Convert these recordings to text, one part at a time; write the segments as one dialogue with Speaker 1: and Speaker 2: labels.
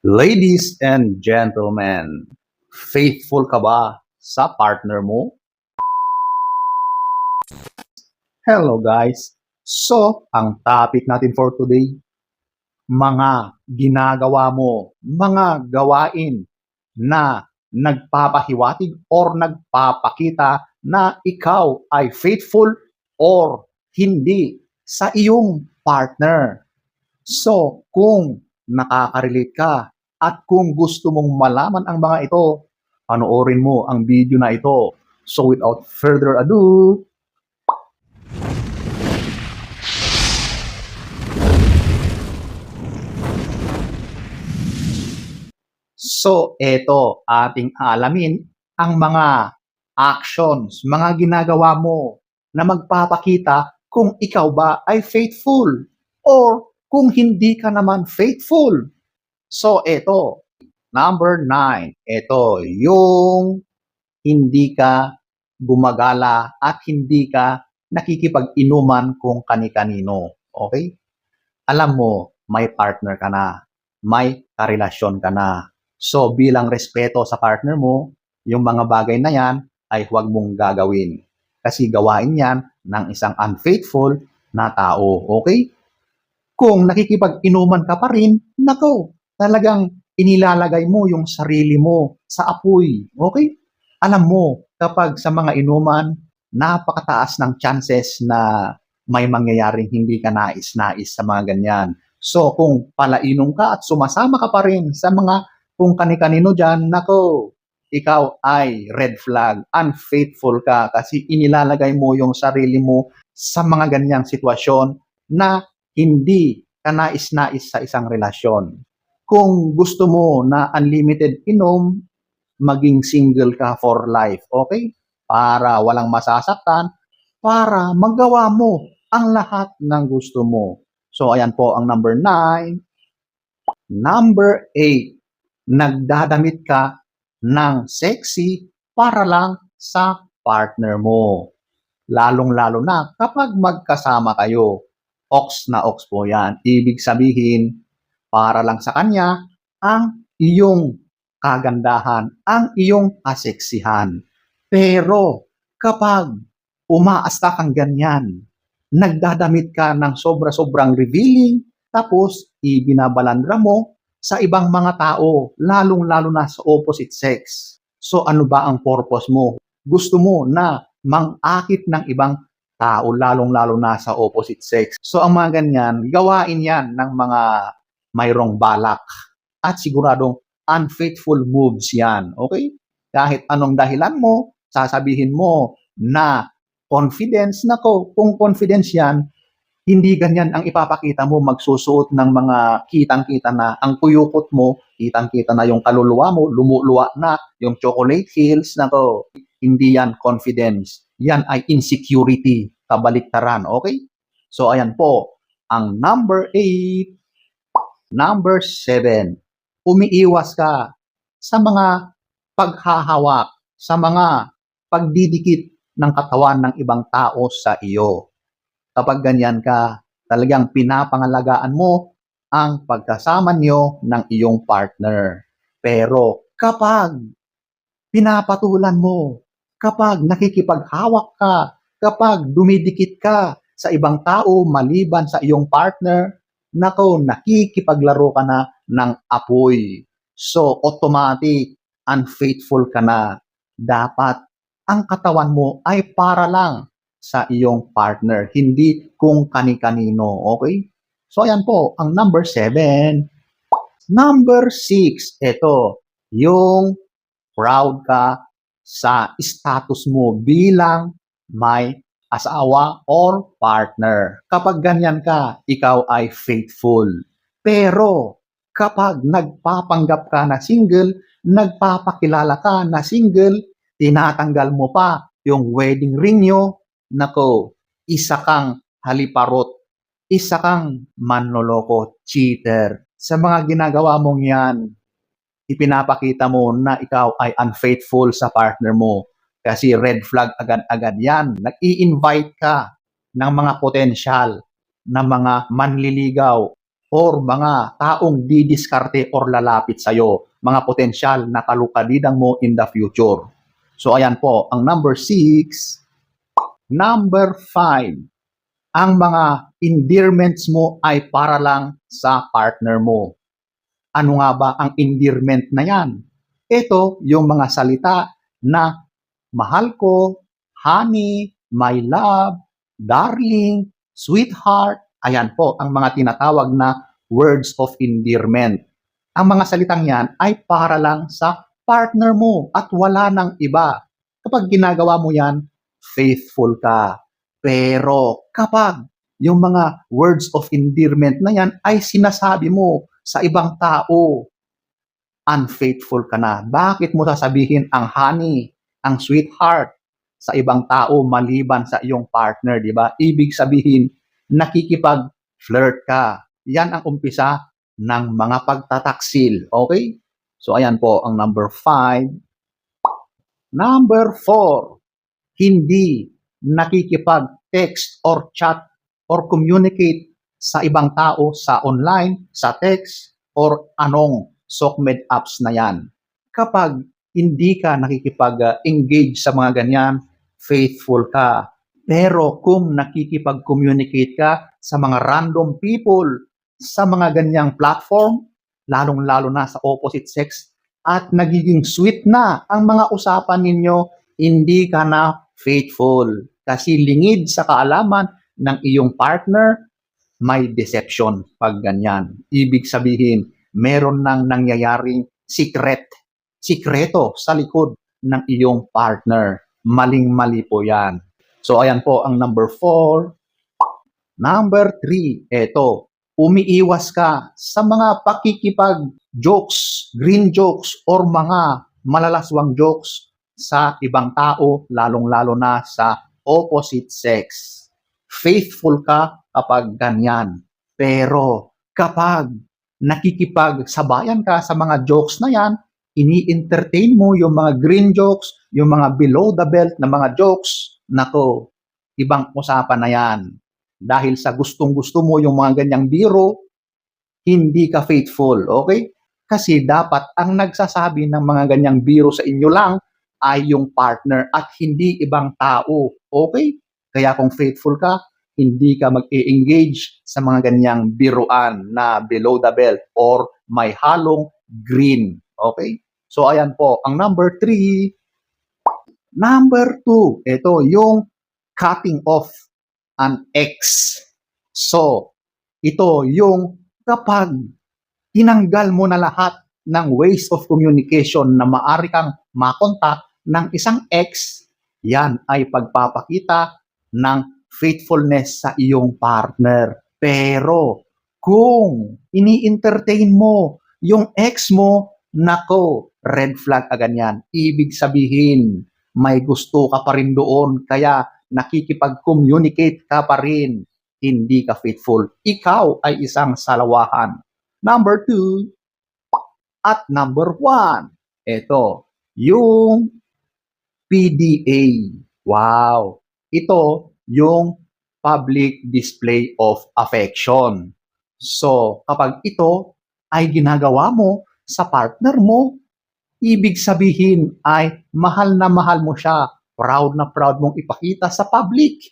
Speaker 1: Ladies and gentlemen, faithful ka ba sa partner mo? Hello guys! So, ang topic natin for today, mga ginagawa mo, mga gawain na nagpapahiwatig or nagpapakita na ikaw ay faithful or hindi sa iyong partner. So, kung nakaka-relate ka at kung gusto mong malaman ang mga ito, panoorin mo ang video na ito. So, without further ado, So, eto, ating alamin ang mga actions, mga ginagawa mo na magpapakita kung ikaw ba ay faithful or kung hindi ka naman faithful. So, eto, number nine, eto, yung hindi ka gumagala at hindi ka nakikipag-inuman kung kani-kanino. Okay? Alam mo, may partner ka na, may karelasyon ka na. So, bilang respeto sa partner mo, yung mga bagay na yan ay huwag mong gagawin. Kasi gawain yan ng isang unfaithful na tao. Okay? Kung nakikipag-inuman ka pa rin, nako, talagang inilalagay mo yung sarili mo sa apoy. Okay? Alam mo, kapag sa mga inuman, napakataas ng chances na may mangyayaring hindi ka nais-nais sa mga ganyan. So, kung palainom ka at sumasama ka pa rin sa mga kung kani-kanino dyan, nako, ikaw ay red flag, unfaithful ka kasi inilalagay mo yung sarili mo sa mga ganyang sitwasyon na hindi ka nais-nais sa isang relasyon. Kung gusto mo na unlimited inom, maging single ka for life, okay? Para walang masasaktan, para magawa mo ang lahat ng gusto mo. So, ayan po ang number 9. Number 8 nagdadamit ka ng sexy para lang sa partner mo. Lalong-lalo na kapag magkasama kayo. Ox na ox po yan. Ibig sabihin, para lang sa kanya ang iyong kagandahan, ang iyong aseksihan. Pero kapag umaasta kang ganyan, nagdadamit ka ng sobra-sobrang revealing, tapos ibinabalandra mo sa ibang mga tao, lalong-lalo na sa opposite sex. So ano ba ang purpose mo? Gusto mo na mangakit ng ibang tao, lalong-lalo na sa opposite sex. So ang mga ganyan, gawain yan ng mga mayroong balak at siguradong unfaithful moves yan. Okay? Kahit anong dahilan mo, sasabihin mo na confidence, nako, kung confidence yan, hindi ganyan ang ipapakita mo magsusuot ng mga kitang-kita na ang kuyukot mo, kitang-kita na yung kaluluwa mo, lumuluwa na yung chocolate hills na to. Hindi yan confidence. Yan ay insecurity, kabaliktaran. Okay? So, ayan po. Ang number 8, number 7, umiiwas ka sa mga paghahawak, sa mga pagdidikit ng katawan ng ibang tao sa iyo kapag ganyan ka, talagang pinapangalagaan mo ang pagkasama nyo ng iyong partner. Pero kapag pinapatulan mo, kapag nakikipaghawak ka, kapag dumidikit ka sa ibang tao maliban sa iyong partner, nako, nakikipaglaro ka na ng apoy. So, automatic, unfaithful ka na. Dapat ang katawan mo ay para lang sa iyong partner, hindi kung kani-kanino. Okay? So, ayan po, ang number 7. Number 6, ito, yung proud ka sa status mo bilang may asawa or partner. Kapag ganyan ka, ikaw ay faithful. Pero, kapag nagpapanggap ka na single, nagpapakilala ka na single, tinatanggal mo pa yung wedding ring nyo, nako, isa kang haliparot, isa kang manloloko, cheater. Sa mga ginagawa mong yan, ipinapakita mo na ikaw ay unfaithful sa partner mo. Kasi red flag agad-agad yan. Nag-i-invite ka ng mga potensyal na mga manliligaw or mga taong didiskarte or lalapit sa'yo, mga potensyal na kalukadidang mo in the future. So ayan po, ang number six, number five, ang mga endearments mo ay para lang sa partner mo. Ano nga ba ang endearment na yan? Ito yung mga salita na mahal ko, honey, my love, darling, sweetheart. Ayan po ang mga tinatawag na words of endearment. Ang mga salitang yan ay para lang sa partner mo at wala nang iba. Kapag ginagawa mo yan, faithful ka. Pero kapag yung mga words of endearment na yan ay sinasabi mo sa ibang tao, unfaithful ka na. Bakit mo sasabihin ang honey, ang sweetheart sa ibang tao maliban sa iyong partner, di ba? Ibig sabihin, nakikipag-flirt ka. Yan ang umpisa ng mga pagtataksil. Okay? So, ayan po ang number five. Number four, hindi nakikipag-text or chat or communicate sa ibang tao sa online, sa text, or anong SOCMED apps na yan. Kapag hindi ka nakikipag-engage sa mga ganyan, faithful ka. Pero kung nakikipag-communicate ka sa mga random people, sa mga ganyang platform, lalong-lalo na sa opposite sex, at nagiging sweet na ang mga usapan ninyo, hindi ka na faithful. Kasi lingid sa kaalaman ng iyong partner, may deception pag ganyan. Ibig sabihin, meron nang nangyayaring secret, sikreto sa likod ng iyong partner. Maling-mali po yan. So, ayan po ang number four. Number three, eto, umiiwas ka sa mga pakikipag-jokes, green jokes, or mga malalaswang jokes sa ibang tao, lalong-lalo na sa opposite sex. Faithful ka kapag ganyan. Pero kapag nakikipagsabayan ka sa mga jokes na yan, ini-entertain mo yung mga green jokes, yung mga below the belt na mga jokes, nako, ibang usapan na yan. Dahil sa gustong-gusto mo yung mga ganyang biro, hindi ka faithful, okay? Kasi dapat ang nagsasabi ng mga ganyang biro sa inyo lang ay yung partner at hindi ibang tao, okay? Kaya kung faithful ka, hindi ka mag-engage sa mga ganyang biruan na below the belt or may halong green, okay? So ayan po, ang number three, Number two, ito yung cutting off an ex. So, ito yung kapag tinanggal mo na lahat ng ways of communication na maari kang makontak ng isang ex, yan ay pagpapakita ng faithfulness sa iyong partner. Pero kung ini-entertain mo yung ex mo, nako, red flag agad yan. Ibig sabihin, may gusto ka pa rin doon, kaya nakikipag-communicate ka pa rin. Hindi ka faithful. Ikaw ay isang salawahan. Number two, at number one, ito, yung PDA. Wow! Ito, yung public display of affection. So, kapag ito ay ginagawa mo sa partner mo, ibig sabihin ay mahal na mahal mo siya, proud na proud mong ipakita sa public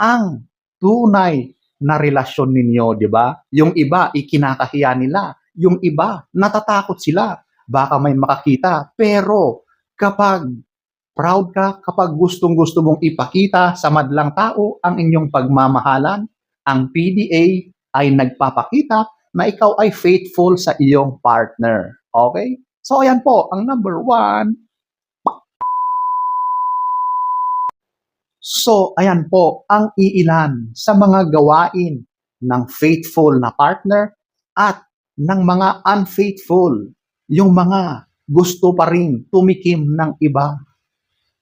Speaker 1: ang tunay na relasyon ninyo, di ba? Yung iba, ikinakahiya nila. Yung iba, natatakot sila. Baka may makakita. Pero kapag proud ka, kapag gustong-gusto mong ipakita sa madlang tao ang inyong pagmamahalan, ang PDA ay nagpapakita na ikaw ay faithful sa iyong partner. Okay? So, ayan po, ang number one. So, ayan po, ang iilan sa mga gawain ng faithful na partner at ng mga unfaithful, yung mga gusto pa rin tumikim ng iba.